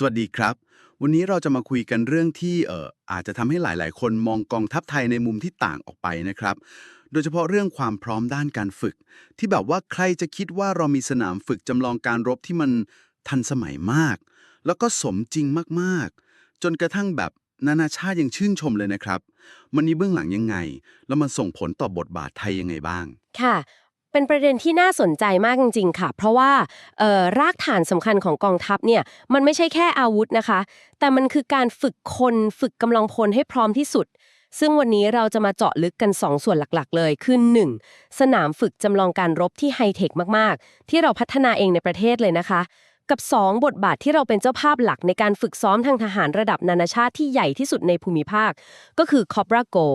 สวัสดีครับ วันนี้เราจะมาคุยกันเรื่องที่เอ่ออาจจะทำให้หลาย ๆ คนมองกองทัพไทยในมุมที่ต่างออกไปนะครับ โดยเฉพาะเรื่องความพร้อมด้านการฝึก ที่แบบว่าใครจะคิดว่าเรามีสนามฝึกจำลองการรบที่มันทันสมัยมาก แล้วก็สมจริงมากๆ จนกระทั่งแบบนานาชาติยังชื่นชมเลยนะครับ มันนี้เบื้องหลังยังไง แล้วมันส่งผลต่อบทบาทไทยยังไงบ้าง ค่ะ เป็นประเด็นที่น่าสนใจมากจริง ๆ ค่ะ เพราะว่ารากฐานสำคัญของกองทัพเนี่ยมันไม่ใช่แค่อาวุธนะคะ แต่มันคือการฝึกคนฝึกกำลังพลให้พร้อมที่สุด ซึ่งวันนี้เราจะมาเจาะลึกกัน 2 ส่วนหลักๆ เลยคือ 1. สนามฝึกจำลองการรบที่ไฮเทคมากๆ ที่เราพัฒนาเองในประเทศเลยนะคะกับ 2 บทบาทที่เราเป็นเจ้าภาพหลักในการฝึกซ้อมทางทหารระดับนานาชาติที่ใหญ่ที่สุดในภูมิภาค ก็คือ Cobra Go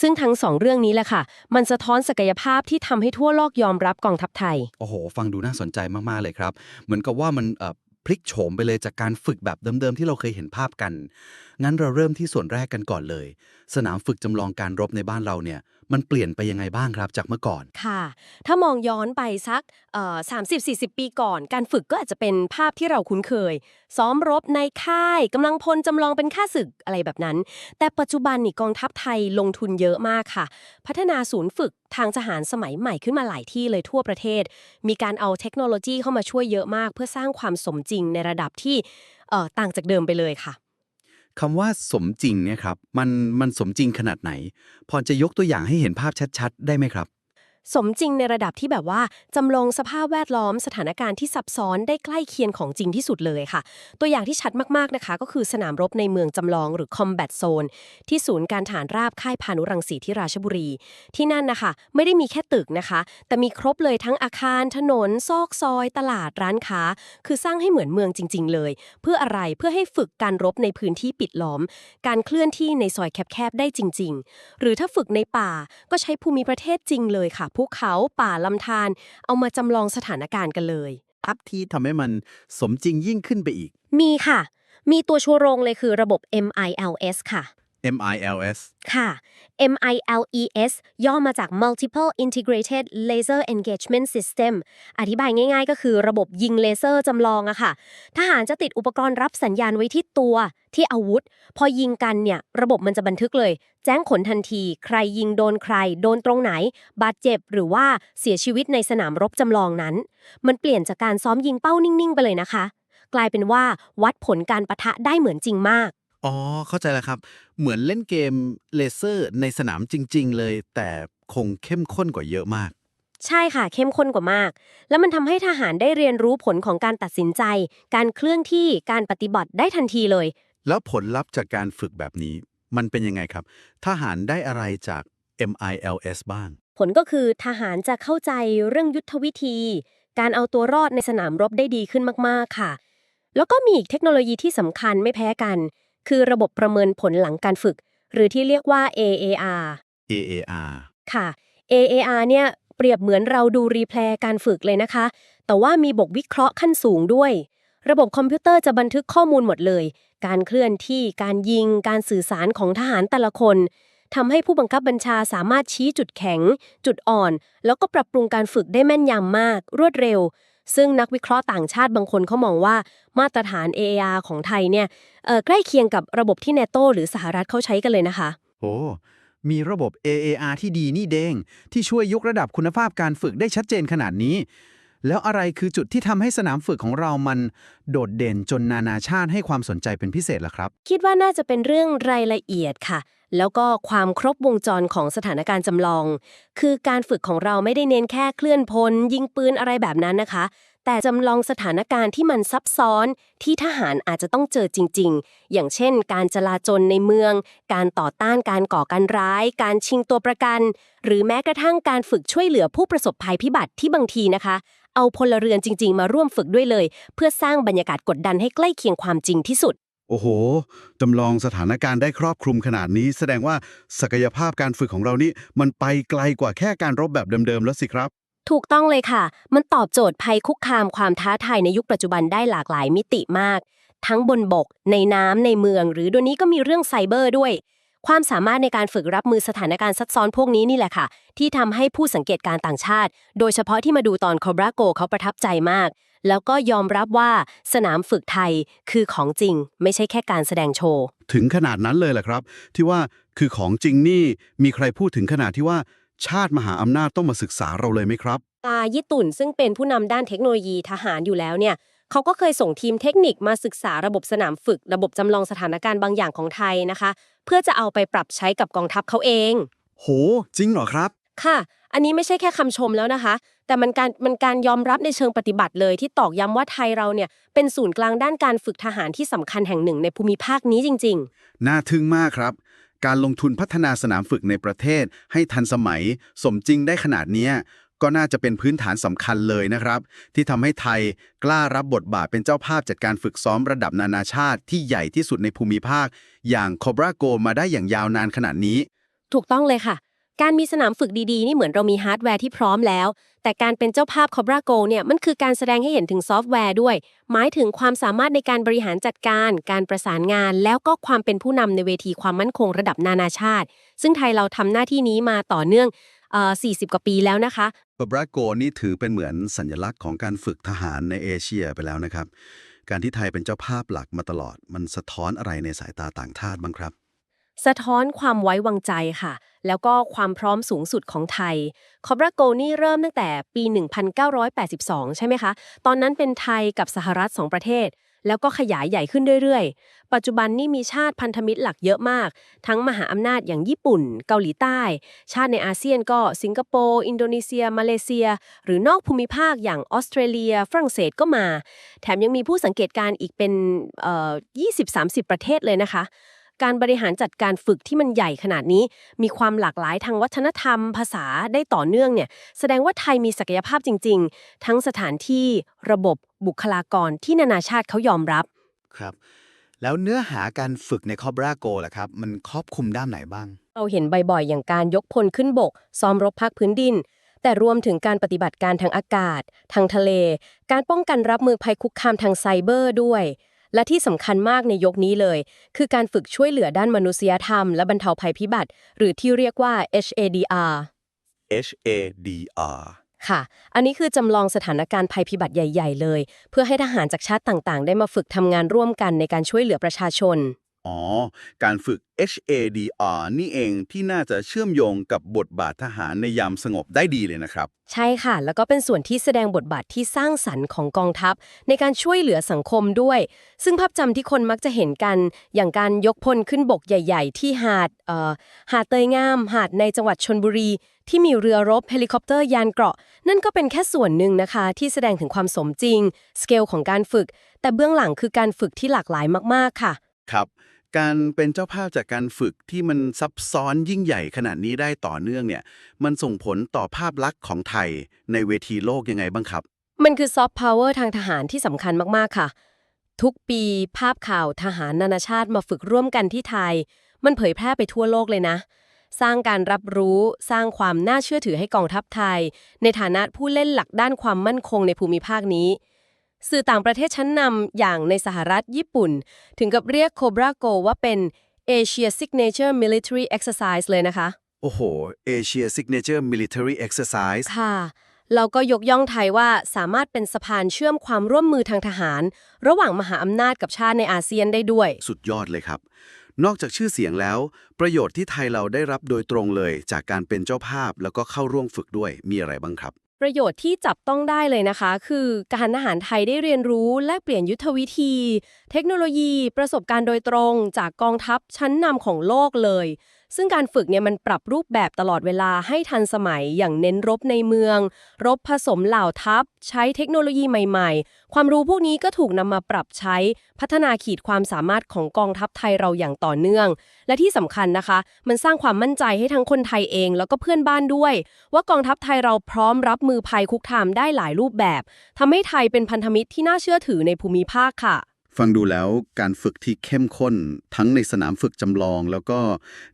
ซึ่งทั้งสองเรื่องนี้แหละค่ะ มันสะท้อนศักยภาพที่ทำให้ทั่วโลกยอมรับกองทัพไทย โอ้โห ฟังดูน่าสนใจมาก ๆ เลยครับ เหมือนกับว่ามันเอ่อพลิกโฉมไปเลยจากการฝึกแบบเดิม ๆ ที่เราเคยเห็นภาพกัน งั้นเราเริ่มที่ส่วนแรกกันก่อนเลย สนามฝึกจำลองการรบในบ้านเราเนี่ยมันเปลี่ยนไปยังไงบ้างครับจากเมื่อก่อน ค่ะ ถ้ามองย้อนไปสักสามสิบสี่สิบปีก่อน การฝึกก็อาจจะเป็นภาพที่เราคุ้นเคย ซ้อมรบในค่ายกำลังพลจำลองเป็นค่าศึกอะไรแบบนั้น แต่ปัจจุบันนี่กองทัพไทยลงทุนเยอะมากค่ะ พัฒนาศูนย์ฝึกทางทหารสมัยใหม่ขึ้นมาหลายที่เลยทั่วประเทศ มีการเอาเทคโนโลยีเข้ามาช่วยเยอะมาก เพื่อสร้างความสมจริงในระดับที่ต่างจากเดิมไปเลยค่ะ คำว่าสมจริงเนี่ยครับมันมันสมจริงขนาดไหน พอจะยกตัวอย่างให้เห็นภาพชัด ๆ ได้ไหมครับ สมจริงในระดับที่แบบว่าจำลองสภาพแวดล้อมสถานการณ์ที่ซับซ้อนได้ใกล้เคียงของจริงที่สุดเลยค่ะ ตัวอย่างที่ชัดมากๆนะคะ ก็คือสนามรบในเมืองจำลองหรือ combat zone ที่ศูนย์การฐานราบค่ายพานุรังสีที่ราชบุรี ที่นั่นนะคะไม่ได้มีแค่ตึกนะคะ แต่มีครบเลยทั้งอาคาร ถนน ซอกซอย ตลาดร้านค้า คือสร้างให้เหมือนเมืองจริง ๆ เลย เพื่ออะไรเพื่อให้ฝึกการรบในพื้นที่ปิดล้อม การเคลื่อนที่ในซอยแคบๆได้จริง ๆ หรือถ้าฝึกในป่าก็ใช้ภูมิประเทศจริงเลยค่ะภูเขาป่าลำธารเอามาจำลองสถานการณ์กันเลยทัพที่ทำให้มันสมจริงยิ่งขึ้นไปอีก มีค่ะ มีตัวชัวโรงเลยคือระบบ MILS ค่ะ MILS ค่ะ MILES ย่อมาจาก Multiple Integrated Laser Engagement System อธิบายง่ายๆ ก็คือระบบยิงเลเซอร์จำลองอะค่ะ ทหารจะติดอุปกรณ์รับสัญญาณไว้ที่ตัวที่อาวุธ พอยิงกันเนี่ย ระบบมันจะบันทึกเลย แจ้งผลทันที ใครยิงโดนใคร โดนตรงไหน บาดเจ็บหรือว่าเสียชีวิตในสนามรบจำลองนั้น มันเปลี่ยนจากการซ้อมยิงเป้านิ่งๆ ไปเลยนะคะ กลายเป็นว่าวัดผลการปะทะได้เหมือนจริงมาก อ๋อ เข้าใจแล้วครับ เหมือนเล่นเกมเลเซอร์ในสนามจริง ๆ เลย แต่คงเข้มข้นกว่าเยอะมาก ใช่ค่ะเข้มข้นกว่ามาก แล้วมันทำให้ทหารได้เรียนรู้ผลของการตัดสินใจ การเคลื่อนที่การปฏิบัติได้ทันทีเลย แล้วผลลัพธ์จากการฝึกแบบนี้ มันเป็นยังไงครับ ทหารได้อะไรจาก MILS บ้าง ผลก็คือทหารจะเข้าใจเรื่องยุทธวิธี การเอาตัวรอดในสนามรบได้ดีขึ้นมากๆค่ะ แล้วก็มีอีกเทคโนโลยีที่สำคัญไม่แพ้กัน คือระบบประเมินผลหลังการฝึก หรือที่เรียกว่า AAR AAR ค่ะ AAR เนี่ยเปรียบเหมือนเราดูรีเพลย์การฝึกเลยนะคะ แต่ว่ามีบทวิเคราะห์ขั้นสูงด้วย ระบบคอมพิวเตอร์จะบันทึกข้อมูลหมดเลย การเคลื่อนที่การยิงการสื่อสารของทหารแต่ละคนทำให้ผู้บังคับบัญชาสามารถชี้จุดแข็ง จุดอ่อน แล้วก็ปรับปรุงการฝึกได้แม่นยำมาก รวดเร็ว ซึ่งนักวิเคราะห์ต่างชาติบางคนเขามองว่ามาตรฐาน AAR ของไทยเนี่ยใกล้เคียงกับระบบที่เนโตหรือสหรัฐเขาใช้กันเลยนะคะโอ้มีระบบ AAR ที่ดีนี่เดงที่ช่วยยกระดับคุณภาพการฝึกได้ชัดเจนขนาดนี้ แล้วอะไรคือจุดที่ทำให้สนามฝึกของเรามันโดดเด่นจนนานาชาติให้ความสนใจเป็นพิเศษล่ะครับ คิดว่าน่าจะเป็นเรื่องรายละเอียดค่ะ แล้วก็ความครบวงจรของสถานการณ์จำลอง คือการฝึกของเราไม่ได้เน้นแค่เคลื่อนพล ยิงปืนอะไรแบบนั้นนะคะ แต่จำลองสถานการณ์ที่มันซับซ้อนที่ทหารอาจจะต้องเจอจริง ๆ อย่างเช่น การจลาจลในเมือง การต่อต้านการก่อการร้าย การชิงตัวประกัน หรือแม้กระทั่งการฝึกช่วยเหลือผู้ประสบภัยพิบัติที่บางทีนะคะ เอาพลเรือนจริง ๆ มาร่วมฝึกด้วยเลย เพื่อสร้างบรรยากาศกดดันให้ใกล้เคียงความจริงที่สุด โอ้โห จำลองสถานการณ์ได้ครอบคลุมขนาดนี้ แสดงว่าศักยภาพการฝึกของเรานี่มันไปไกลกว่าแค่การรบแบบเดิมๆแล้วสิครับ ถูกต้องเลยค่ะ มันตอบโจทย์ภัยคุกคามความท้าทายในยุคปัจจุบันได้หลากหลายมิติมาก ทั้งบนบก ในน้ำในเมือง หรือเดี๋ยวนี้ก็มีเรื่องไซเบอร์ด้วย ความสามารถในการฝึกรับมือสถานการณ์ซับซ้อนพวกนี้นี่แหละค่ะ ที่ทำให้ผู้สังเกตการณ์ต่างชาติ โดยเฉพาะที่มาดูตอน Cobra Go เขาประทับใจมาก แล้วก็ยอมรับว่าสนามฝึกไทยคือของจริง ไม่ใช่แค่การแสดงโชว์ ถึงขนาดนั้นเลยแหละครับ ที่ว่าคือของจริงนี่มีใครพูดถึงขนาดที่ว่าชาติมหาอำนาจต้องมาศึกษาเราเลยไหมครับตาญี่ปุ่นซึ่งเป็นผู้นำด้านเทคโนโลยีทหารอยู่แล้วเนี่ย เขาก็เคยส่งทีมเทคนิคมาศึกษาระบบสนามฝึก ระบบจำลองสถานการณ์บางอย่างของไทยนะคะ เพื่อจะเอาไปปรับใช้กับกองทัพเขาเอง โห จริงเหรอครับ ค่ะ อันนี้ไม่ใช่แค่คำชมแล้วนะคะ แต่มันการมันการยอมรับในเชิงปฏิบัติเลยที่ตอกย้ำว่าไทยเราเนี่ยเป็นศูนย์กลางด้านการฝึกทหารที่สำคัญแห่งหนึ่งในภูมิภาคนี้จริง ๆ น่าทึ่งมากครับการลงทุนพัฒนาสนามฝึกในประเทศให้ทันสมัย สมจริงได้ขนาดเนี้ย ก็น่าจะเป็นพื้นฐานสำคัญเลยนะครับ ที่ทำให้ไทยกล้ารับบทบาทเป็นเจ้าภาพจัดการฝึกซ้อมระดับนานาชาติที่ใหญ่ที่สุดในภูมิภาค อย่าง Cobra Go มาได้อย่างยาวนานขนาดนี้ ถูกต้องเลยค่ะ การมีสนามฝึกดีๆ นี่เหมือนเรามีฮาร์ดแวร์ที่พร้อมแล้ว แต่การเป็นเจ้าภาพ Cobra Go เนี่ยมันคือการแสดงให้เห็นถึงซอฟต์แวร์ด้วย หมายถึงความสามารถในการบริหารจัดการ การประสานงาน แล้วก็ความเป็นผู้นำในเวทีความมั่นคงระดับนานาชาติ ซึ่งไทยเราทำหน้าที่นี้มาต่อเนื่อง40 กว่าปีแล้วนะคะ Cobra Go นี่ถือเป็นเหมือนสัญลักษณ์ของการฝึกทหารในเอเชียไปแล้วนะครับ การที่ไทยเป็นเจ้าภาพหลักมาตลอด มันสะท้อนอะไรในสายตาต่างชาติบ้างครับ สะท้อนความไว้วางใจค่ะ แล้วก็ความพร้อมสูงสุดของไทยคอบราโกนี่เริ่มตั้งแต่ปี 1982 ใช่ไหมคะ ตอนนั้นเป็นไทยกับสหรัฐสองประเทศ แล้วก็ขยายใหญ่ขึ้นเรื่อยๆ ปัจจุบันนี่มีชาติพันธมิตรหลักเยอะมาก ทั้งมหาอำนาจอย่างญี่ปุ่น เกาหลีใต้ ชาติในอาเซียนก็สิงคโปร์ อินโดนีเซีย มาเลเซีย หรือนอกภูมิภาคอย่างออสเตรเลีย ฝรั่งเศสก็มา แถมยังมีผู้สังเกตการอีกเป็นเอ่อ20-30ประเทศเลยนะคะ การบริหารจัดการฝึกที่มันใหญ่ขนาดนี้ มีความหลากหลายทางวัฒนธรรม ภาษาได้ต่อเนื่องเนี่ย แสดงว่าไทยมีศักยภาพจริง ๆ ทั้งสถานที่ ระบบ บุคลากรที่นานาชาติเขายอมรับ ครับ แล้วเนื้อหาการฝึกใน Cobra Go ล่ะครับ มันครอบคลุมด้านไหนบ้าง เราเห็นบ่อยๆ อย่างการยกพลขึ้นบก ซ้อมรบภาคพื้นดิน แต่รวมถึงการปฏิบัติการทางอากาศ ทางทะเล การป้องกันรับมือภัยคุกคามทางไซเบอร์ด้วย และที่สำคัญมากในยกนี้เลย คือการฝึกช่วยเหลือด้านมนุษยธรรม และบรรเทาภัยพิบัติ หรือที่เรียกว่า HADR HADR ค่ะ อันนี้คือจำลองสถานการณ์ภัยพิบัติใหญ่ ๆ เลย เพื่อให้ทหารจากชาติต่างๆ ได้มาฝึกทำงานร่วมกันในการช่วยเหลือประชาชน อ๋อ การฝึก HADR นี่เองที่น่าจะเชื่อมโยงกับบทบาททหารในยามสงบได้ดีเลยนะครับ ใช่ค่ะ แล้วก็เป็นส่วนที่แสดงบทบาทที่สร้างสรรค์ของกองทัพ ในการช่วยเหลือสังคมด้วย ซึ่งภาพจำที่คนมักจะเห็นกัน อย่างการยกพลขึ้นบกใหญ่ ๆ ที่หาดเอ่อหาดเตยงาม หาดในจังหวัดชนบุรี ที่มีเรือรบเฮลิคอปเตอร์ยานเกราะ นั่นก็เป็นแค่ส่วนหนึ่งนะคะ ที่แสดงถึงความสมจริง สเกลของการฝึก แต่เบื้องหลังคือการฝึกที่หลากหลายมากๆค่ะ ครับ การเป็นเจ้าภาพจากการฝึกที่มันซับซ้อนยิ่งใหญ่ขนาดนี้ได้ต่อเนื่องเนี่ยมันส่งผลต่อภาพลักษณ์ของไทยในเวทีโลกยังไงบ้างครับ มันคือซอฟต์พาวเวอร์ทางทหารที่สำคัญมาก ๆ ค่ะ ทุกปีภาพข่าวทหารนานาชาติมาฝึกร่วมกันที่ไทย มันเผยแพร่ไปทั่วโลกเลยนะ สร้างการรับรู้ สร้างความน่าเชื่อถือให้กองทัพไทย ในฐานะผู้เล่นหลักด้านความมั่นคงในภูมิภาคนี้ สื่อต่างประเทศชั้นนำอย่างในสหรัฐญี่ปุ่น ถึงกับเรียกโคบราโกว่าเป็น Asia Signature Military Exercise เลยนะคะ โอ้โห Asia Signature Military Exercise ค่ะเราก็ยกย่องไทยว่าสามารถเป็นสะพานเชื่อมความร่วมมือทางทหาร ระหว่างมหาอำนาจกับชาติในอาเซียนได้ด้วย สุดยอดเลยครับ นอกจากชื่อเสียงแล้ว ประโยชน์ที่ไทยเราได้รับโดยตรงเลย จากการเป็นเจ้าภาพแล้วก็เข้าร่วมฝึกด้วยมีอะไรบ้างครับ ประโยชน์ที่จับต้องได้เลยนะคะ คือการทหารไทยได้เรียนรู้ และเปลี่ยนยุทธวิธี เทคโนโลยี ประสบการณ์โดยตรง จากกองทัพชั้นนำของโลกเลย ซึ่งการฝึกเนี่ยมันปรับรูปแบบตลอดเวลาให้ทันสมัยอย่างเน้นรบในเมือง รบผสมเหล่าทัพ ใช้เทคโนโลยีใหม่ ๆ ความรู้พวกนี้ก็ถูกนำมาปรับใช้พัฒนาขีดความสามารถของกองทัพไทยเราอย่างต่อเนื่อง และที่สำคัญนะคะ มันสร้างความมั่นใจให้ทั้งคนไทยเอง แล้วก็เพื่อนบ้านด้วย ว่ากองทัพไทยเราพร้อมรับมือภัยคุกคามได้หลายรูปแบบทำให้ไทยเป็นพันธมิตรที่น่าเชื่อถือในภูมิภาคค่ะ ฟังดูแล้วการฝึกที่เข้มข้นทั้งในสนามฝึกจำลอง แล้วก็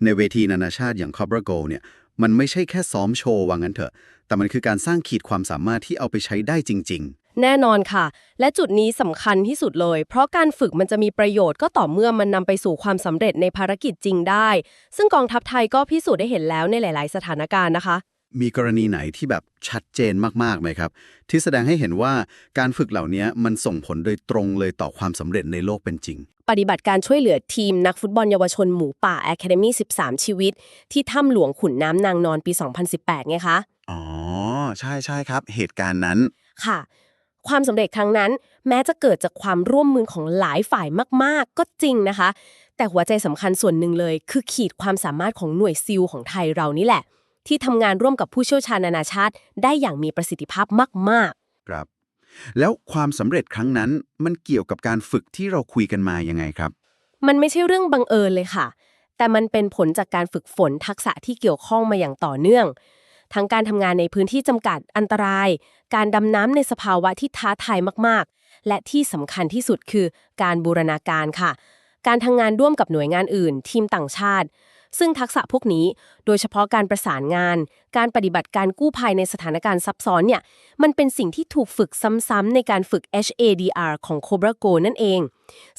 ในเวทีนานาชาติอย่าง Cobra Go เนี่ยมันไม่ใช่แค่ซ้อมโชว์ว่างั้นเถอะ แต่มันคือการสร้างขีดความสามารถที่เอาไปใช้ได้จริง ๆ แน่นอนค่ะ และจุดนี้สำคัญที่สุดเลย เพราะการฝึกมันจะมีประโยชน์ก็ต่อเมื่อมันนำไปสู่ความสำเร็จในภารกิจจริงได้ ซึ่งกองทัพไทยก็พิสูจน์ได้เห็นแล้วในหลาย ๆ สถานการณ์นะคะ มีกรณีไหนที่แบบชัดเจนมากๆไหมครับ ที่แสดงให้เห็นว่าการฝึกเหล่านี้มันส่งผลโดยตรงเลยต่อความสำเร็จในโลกเป็นจริง ปฏิบัติการช่วยเหลือทีมนักฟุตบอลเยาวชนหมูป่า Academy 13 ชีวิต ที่ถ้ำหลวงขุนน้ำนางนอนปี 2018 ไงคะ อ๋อ ใช่ใช่ครับ เหตุการณ์นั้นค่ะ ความสำเร็จครั้งนั้น แม้จะเกิดจากความร่วมมือของหลายฝ่ายมาก ๆ ก็จริงนะคะ แต่หัวใจสำคัญส่วนหนึ่งเลย คือขีดความสามารถของหน่วยซิลของไทยเรานี่แหละ ที่ทำงานร่วมกับผู้เชี่ยวชาญนานาชาติ ได้อย่างมีประสิทธิภาพมากๆครับ แล้วความสำเร็จครั้งนั้นมันเกี่ยวกับการฝึกที่เราคุยกันมายังไงครับมันไม่ใช่เรื่องบังเอิญเลยค่ะ แต่มันเป็นผลจากการฝึกฝนทักษะที่เกี่ยวข้องมาอย่างต่อเนื่อง ทั้งการทำงานในพื้นที่จำกัดอันตราย การดำน้ำในสภาวะที่ท้าทายมากๆ และที่สำคัญที่สุดคือการบูรณาการค่ะ การทำงานร่วมกับหน่วยงานอื่น ทีมต่างชาติ ซึ่งทักษะพวกนี้ โดยเฉพาะการประสานงาน การปฏิบัติการกู้ภัยในสถานการณ์ซับซ้อนเนี่ย มันเป็นสิ่งที่ถูกฝึกซ้ำๆในการฝึก HADR ของ Cobra Go นั่นเอง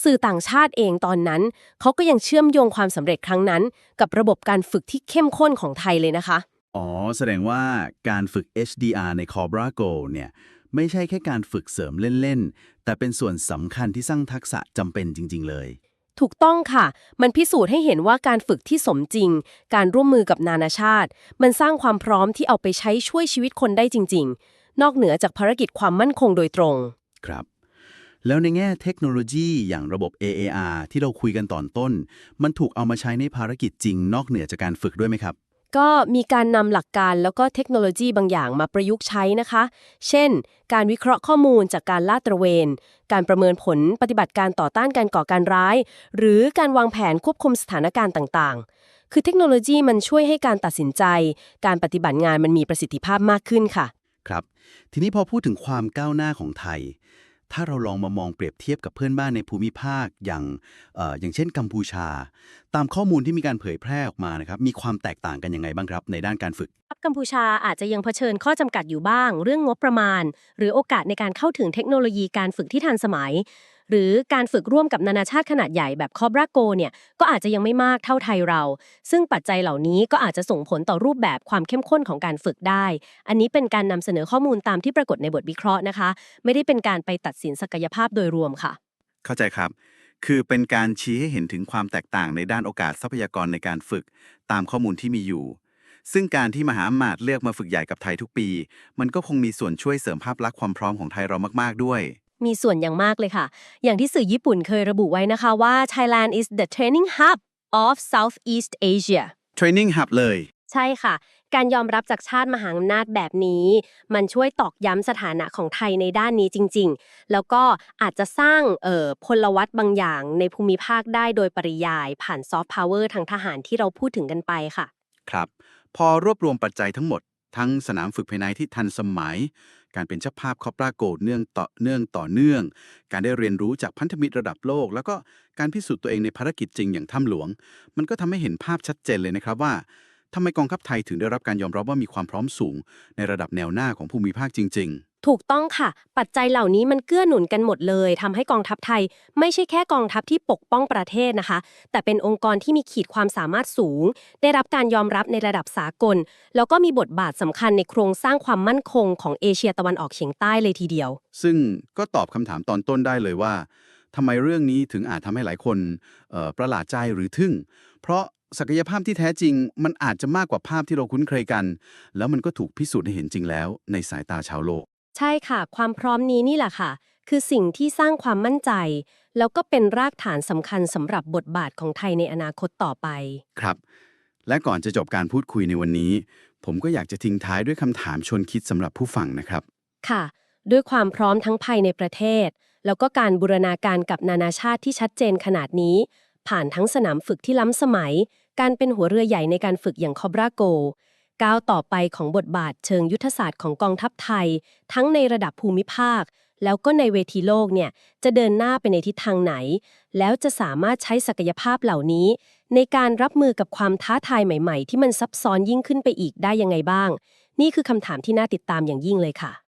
สื่อต่างชาติเองตอนนั้น เขาก็ยังเชื่อมโยงความสำเร็จครั้งนั้น กับระบบการฝึกที่เข้มข้นของไทยเลยนะคะ อ๋อ แสดงว่าการฝึก HDR ใน Cobra Go เนี่ยไม่ใช่แค่การฝึกเสริมเล่น ๆ แต่เป็นส่วนสำคัญที่สร้างทักษะจำเป็นจริง ๆ เลย ถูกต้องค่ะ มันพิสูจน์ให้เห็นว่าการฝึกที่สมจริง การร่วมมือกับนานาชาติ มันสร้างความพร้อมที่เอาไปใช้ช่วยชีวิตคนได้จริง ๆ นอกเหนือจากภารกิจความมั่นคงโดยตรง ครับ แล้วในแง่เทคโนโลยีอย่างระบบ AAR ที่เราคุยกันตอนต้น มันถูกเอามาใช้ในภารกิจจริง นอกเหนือจากการฝึกด้วยไหมครับ ก็มีการนำหลักการแล้วก็เทคโนโลยีบางอย่างมาประยุกต์ใช้นะคะ เช่น การวิเคราะห์ข้อมูลจากการลาดตระเวน การประเมินผลปฏิบัติการต่อต้านการก่อการร้าย หรือการวางแผนควบคุมสถานการณ์ต่างๆ คือเทคโนโลยีมันช่วยให้การตัดสินใจ การปฏิบัติงานมันมีประสิทธิภาพมากขึ้นค่ะ ครับ ทีนี้พอพูดถึงความก้าวหน้าของไทย ถ้าเราลองมามองเปรียบเทียบกับเพื่อนบ้านในภูมิภาคอย่างออย่างเช่นกัมพูชา ตามข้อมูลที่มีการเผยแพร่ออกมานะครับมีความแตกต่างกันยังไงบ้างครับ ในด้านการฝึกกัมพูชาอาจจะยังเผชิญข้อจำกัดอยู่บ้าง เรื่องงบประมาณ หรือโอกาสในการเข้าถึงเทคโนโลยีการฝึกที่ทันสมัย หรือการฝึกร่วมกับนานาชาติขนาดใหญ่แบบคอบราโกเนี่ยก็อาจจะยังไม่มากเท่าไทยเรา ซึ่งปัจจัยเหล่านี้ก็อาจจะส่งผลต่อรูปแบบความเข้มข้นของการฝึกได้ อันนี้เป็นการนำเสนอข้อมูลตามที่ปรากฏในบทวิเคราะห์นะคะ ไม่ได้เป็นการไปตัดสินศักยภาพโดยรวมค่ะ เข้าใจครับ คือเป็นการชี้ให้เห็นถึงความแตกต่างในด้านโอกาสทรัพยากรในการฝึก ตามข้อมูลที่มีอยู่ซึ่งการที่มหาอำมาตย์เลือกมาฝึกใหญ่กับไทยทุกปี มันก็คงมีส่วนช่วยเสริมภาพลักษณ์ความพร้อมของไทยเรามาก ๆ ด้วย มีส่วนอย่างมากเลยค่ะ อย่างที่สื่อญี่ปุ่นเคยระบุไว้นะคะว่า Thailand is the training hub of Southeast Asia Training Hub เลย ใช่ค่ะ การยอมรับจากชาติมหาอำนาจแบบนี้ มันช่วยตอกย้ำสถานะของไทยในด้านนี้จริง ๆ แล้วก็อาจจะสร้างเอ่อพลวัตบางอย่างในภูมิภาคได้โดยปริยายผ่านซอฟต์พาวเวอร์ทางทหารที่เราพูดถึงกันไปค่ะ ครับ พอรวบรวมปัจจัยทั้งหมด ทั้งสนามฝึกภายในที่ทันสมัย การเป็นเจ้าภาพคอปราโกดเนื่องต่อเนื่องต่อเนื่อง การได้เรียนรู้จากพันธมิตรระดับโลก แล้วก็การพิสูจน์ตัวเองในภารกิจจริงอย่างถ้ำหลวง มันก็ทำให้เห็นภาพชัดเจนเลยนะครับว่าทำไมกองทัพไทยถึงได้รับการยอมรับว่ามีความพร้อมสูง ในระดับแนวหน้าของภูมิภาคจริง ถูกต้องค่ะ ปัจจัยเหล่านี้มันเกื้อหนุนกันหมดเลยทำให้กองทัพไทย ไม่ใช่แค่กองทัพที่ปกป้องประเทศนะคะ แต่เป็นองค์กรที่มีขีดความสามารถสูง ได้รับการยอมรับในระดับสากล แล้วก็มีบทบาทสำคัญในโครงสร้างความมั่นคงของเอเชียตะวันออกเฉียงใต้เลยทีเดียว ซึ่งก็ตอบคำถามตอนต้นได้เลยว่าทำไมเรื่องนี้ถึงอาจทำให้หลายคนประหลาดใจหรือทึ่ง เพราะศักยภาพที่แท้จริง มันอาจจะมากกว่าภาพที่เราคุ้นเคยกัน แล้วมันก็ถูกพิสูจน์ให้เห็นจริงแล้ว ในสายตาชาวโลก ใช่ค่ะ ความพร้อมนี้นี่แหละค่ะ คือสิ่งที่สร้างความมั่นใจ แล้วก็เป็นรากฐานสำคัญสำหรับบทบาทของไทยในอนาคตต่อไป ครับ และก่อนจะจบการพูดคุยในวันนี้ ผมก็อยากจะทิ้งท้ายด้วยคำถามชวนคิดสำหรับผู้ฟังนะครับ ค่ะ ด้วยความพร้อมทั้งภายในประเทศ แล้วก็การบูรณาการกับนานาชาติที่ชัดเจนขนาดนี้ ผ่านทั้งสนามฝึกที่ล้ำสมัย การเป็นหัวเรือใหญ่ในการฝึกอย่างคอบราโก ก้าวต่อไปของบทบาทเชิงยุทธศาสตร์ของกองทัพไทย ทั้งในระดับภูมิภาค แล้วก็ในเวทีโลกเนี่ยจะเดินหน้าไปในทิศทางไหน แล้วจะสามารถใช้ศักยภาพเหล่านี้ ในการรับมือกับความท้าทายใหม่ ๆ ที่มันซับซ้อนยิ่งขึ้นไปอีกได้ยังไงบ้าง นี่คือคำถามที่น่าติดตามอย่างยิ่งเลยค่ะ